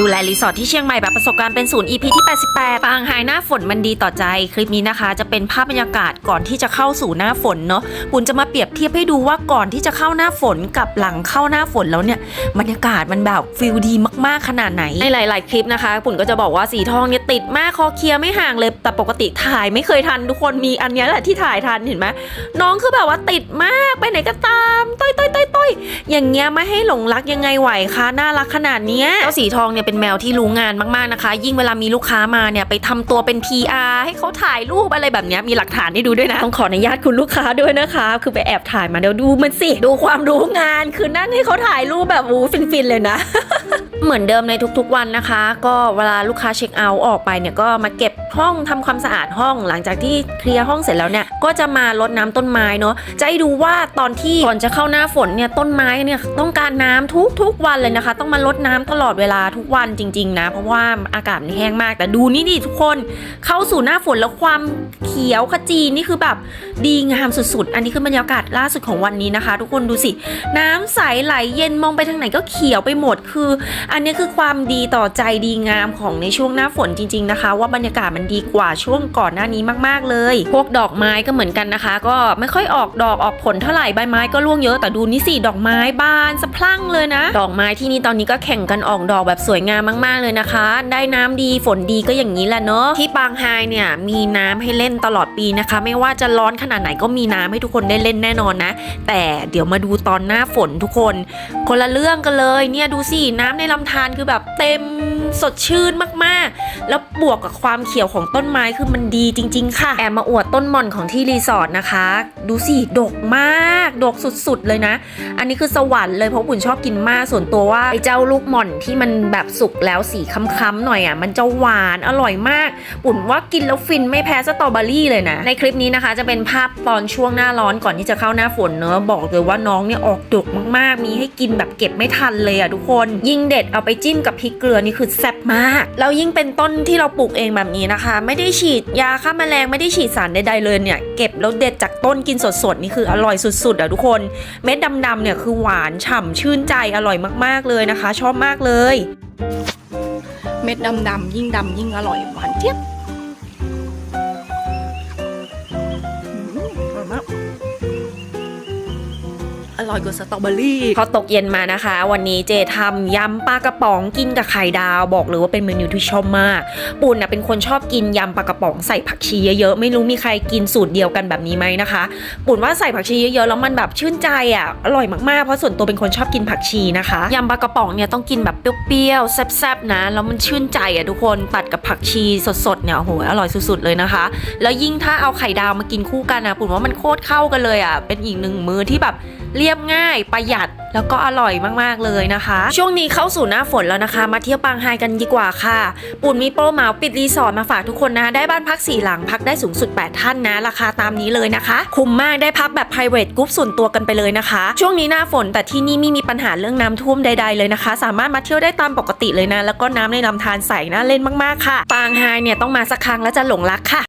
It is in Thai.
ดูแลรีสอร์ทที่เชียงใหม่แบบประสบการณ์เป็นศูนย์ EP ที่ 88 ปางหายหน้าฝนมันดีต่อใจ คลิปนี้นะคะ จะเป็นภาพบรรยากาศก่อนที่จะเข้าสู่หน้าฝนเนาะปุณจะมาเปรียบเทียบให้ดูว่าก่อนที่จะเข้าหน้าฝนกับหลังเข้าหน้าฝนแล้วเนี่ยบรรยากาศมันแบบฟิลดีมากๆขนาดไหน ในหลาย ๆ คลิปนะคะ ปุ่นก็จะบอกว่าสีทองเนี่ยติดมากคอเคลียร์ไม่ห่างเลย แต่ปกติถ่ายไม่เคยทันทุกคนมีอันเนี้ยแหละที่ถ่ายทันเห็นไหมน้องคือแบบว่าติดมากไปไหนก็ตามต้อยต้อยต้อยต้อยอย่างเงี้ยไม่ให้หลงรักยังไงไหวคะน่ารักขนาดเนี้ยเจ้าสีทองเนี่ยเป็นแมวที่รู้งานมากๆนะคะ ยิ่งเวลามีลูกค้ามาเนี่ยไปทำตัวเป็น PR ให้เขาถ่ายรูปอะไรแบบนี้มีหลักฐานให้ดูด้วยนะต้องขออนุญาตคุณลูกค้าด้วยนะคะ คือไปแอบถ่ายมาเดี๋ยวดูมันสิดูความรู้งาน คือนั่งให้เขาถ่ายรูปแบบอู้ฟินๆเลยนะ เหมือนเดิมในทุกๆวันนะคะ ก็เวลาลูกค้าเช็คเอาท์ออกไปเนี่ยก็มาเก็บห้องทำความสะอาดห้อง หลังจากที่เคลียร์ห้องเสร็จแล้วเนี่ยก็จะมารดน้ำต้นไม้เนาะจะให้ดูว่าตอนที่ก่อนจะเข้าหน้าฝนเนี่ยต้นไม้เนี่ยต้องการน้ำทุกๆวันเลยนะคะ ต้องมารดน้ำตลอดเวลาทุกวันจริง ๆ นะ เพราะว่าอากาศมันแห้งมาก แต่ดูนี่ดิทุกคนเข้าสู่หน้าฝนแล้วความเขียวขจีนี่คือแบบดีงามสุดๆ อันนี้คือบรรยากาศล่าสุดของวันนี้นะคะ ทุกคนดูสิ น้ำใสไหลเย็นมองไปทางไหนก็เขียวไปหมดคืออันนี้คือความดีต่อใจดีงามของในช่วงหน้าฝนจริง ๆนะคะ ว่าบรรยากาศมันดีกว่าช่วงก่อนหน้านี้มากๆเลย พวกดอกไม้ก็เหมือนกันนะคะ ก็ไม่ค่อยออกดอกออกผลเท่าไหร่ใบไม้ก็ร่วงเยอะแต่ดูนี่สิดอกไม้บานสะพรั่งเลยนะ ดอกไม้ที่นี่ตอนนี้ก็แข่งกันออกดอกแบบสวยงามมาก ๆ เลยนะคะ ได้น้ำดีฝนดีก็อย่างนี้แหละเนาะที่ปางไฮเนี่ยมีน้ำให้เล่นตลอดปีนะคะ ไม่ว่าจะร้อนขนาดไหนก็มีน้ำให้ทุกคนได้เล่นแน่นอนนะ แต่เดี๋ยวมาดูตอนหน้าฝนทุกคน คนละเรื่องกันเลยเนี่ยดูสิน้ำในลำทานคือแบบเต็ม สดชื่นมากๆ แล้วบวกกับความเขียวของต้นไม้คือมันดีจริง ๆ ค่ะ แอบมาอวดต้นหม่อนของที่รีสอร์ทนะคะ ดูสิ ดกมาก ดกสุดๆเลยนะ อันนี้คือสวรรค์เลยเพราะปุ่นชอบกินมากส่วนตัวว่าไอ้เจ้าลูกหม่อนที่มันแบบสุกแล้วสีค้ำๆหน่อยอะมันจะหวานอร่อยมากปุ่นว่ากินแล้วฟินไม่แพ้สตรอเบอรี่เลยนะ ในคลิปนี้นะคะ จะเป็นภาพตอนช่วงหน้าร้อนก่อนที่จะเข้าหน้าฝนเนอะบอกเลยว่าน้องเนี่ยออกดกมากๆ มีให้กินแบบเก็บไม่ทันเลยอะทุกคน ยิ่งเด็ดเอาไปจิ้มกับพริกเกลือนี่คือแซ่บมาก แล้วยิ่งเป็นต้นที่เราปลูกเองแบบนี้นะคะ ไม่ได้ฉีดยาฆ่าแมลงไม่ได้ฉีดสารใดๆเลยเนี่ย เก็บแล้วเด็ดจากต้นกินสดๆนี่คืออร่อยสุดๆอะทุกคน เม็ดดำๆเนี่ยคือหวานฉ่ำชื่นใจอร่อยมากๆเลยนะคะ ชอบมากเลย เม็ดดำๆยิ่งดำยิ่งอร่อยหวานเจี๊ยบ ร่อยกว่าสตรอเบอรี่พอตกเย็นมานะคะ วันนี้เจทำยำปลากระป๋องกินกับไข่ดาวบอกเลยว่าเป็นเมนูที่ชอบมากปุ่นนะเป็นคนชอบกินยำปลากระป๋องใส่ผักชีเยอะๆไม่รู้มีใครกินสูตรเดียวกันแบบนี้ไหมนะคะ ปุ่นว่าใส่ผักชีเยอะๆแล้วมันแบบชื่นใจอะอร่อยมากๆเพราะส่วนตัวเป็นคนชอบกินผักชีนะคะยำปลากระป๋องเนี่ยต้องกินแบบเปรี้ยวๆแซ่บๆนะแล้วมันชื่นใจอะทุกคนตัดกับผักชีสดๆเนี่ยโอ้โหอร่อยสุดๆเลยนะคะ แล้วยิ่งถ้าเอาไข่ดาวมากินคู่กันนะปุ่นว่ามันโคตรเข้ากันเลยอะเป็นอีกหนึ่งมื้อที่แบบ เรียบง่ายประหยัดแล้วก็อร่อยมากๆเลยนะคะ ช่วงนี้เข้าสู่หน้าฝนแล้วนะคะ มาเที่ยวปางไฮกันดีกว่าค่ะ ปุ่นมีโปรเหมาปิดรีสอร์ทมาฝากทุกคนนะ ได้บ้านพัก4หลังพักได้สูงสุด 8 ท่านนะ ราคาตามนี้เลยนะคะ คุ้มมากได้พักแบบ private group ส่วนตัวกันไปเลยนะคะ ช่วงนี้หน้าฝนแต่ที่นี่ไม่มีปัญหาเรื่องน้ำท่วมใด ๆเลยนะคะ สามารถมาเที่ยวได้ตามปกติเลยนะ แล้วก็น้ำในลำธารใสน่าเล่นมากๆค่ะ ปางไฮเนี่ยต้องมาสักครั้งแล้วจะหลงรักค่ะ